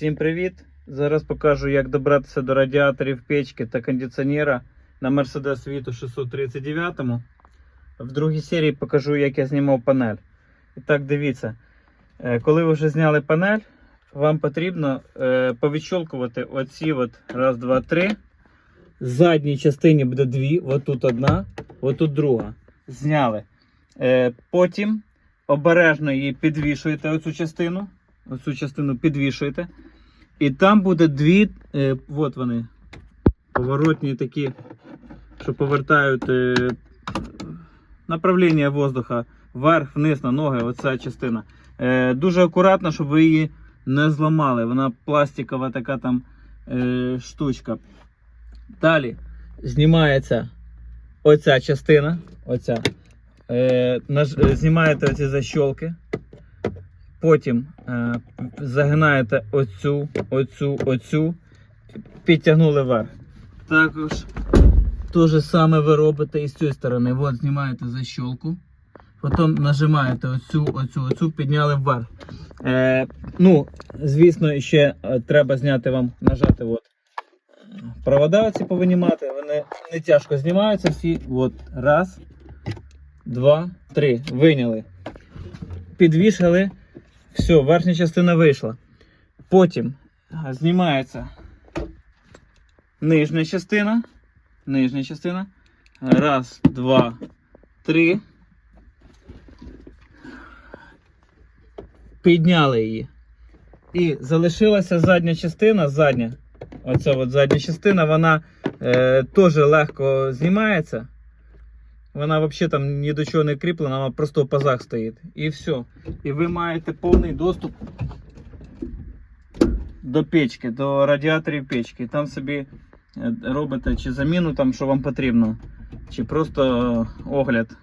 Всім привіт! Зараз покажу, як добратися до радіаторів печки та кондиціонера на Mercedes Vito 639. В другій серії покажу, як я знімав панель. І так, дивіться, Е, коли ви вже зняли панель, вам потрібно е, повідщолкувати оці от раз, два, три. В задній частині буде дві, отут одна, отут друга. Зняли. Е, потім обережно її підвішуєте, оцю частину. Оцю частину підвішуєте. І там буде дві, е, от вони, поворотні такі, що повертають е, направлення воздуха вверх, вниз на ноги, оця частина. Е, дуже акуратно, щоб ви її не зламали. Вона пластикова така там е, штучка. Далі знімається оця частина. Оця. Е, е, знімаєте оці защолки. Потім е, загинаєте оцю, оцю, оцю, підтягнули вверх. Також те же саме ви робите і з цієї сторони. От знімаєте защолку. Потім нажимаєте оцю, оцю, оцю, підняли вверх. Е, ну, звісно, ще е, треба зняти вам, нажати. От. Провода оці повинімати, вони не тяжко знімаються всі. От, раз, два, три. Виняли. Підвішали. Все, верхня частина вийшла. Потім знімається нижня частина. Нижня частина. Раз, два, три. Підняли її. І залишилася задня частина, задня. Оця от задня частина, вона е, теж легко знімається. Вона взагалі там ні до чого не кріплена, вона просто в пазах стоїть. І все. І ви маєте повний доступ до печки, до радіаторів печки. Там собі е, робите чи заміну, там, що вам потрібно, чи просто огляд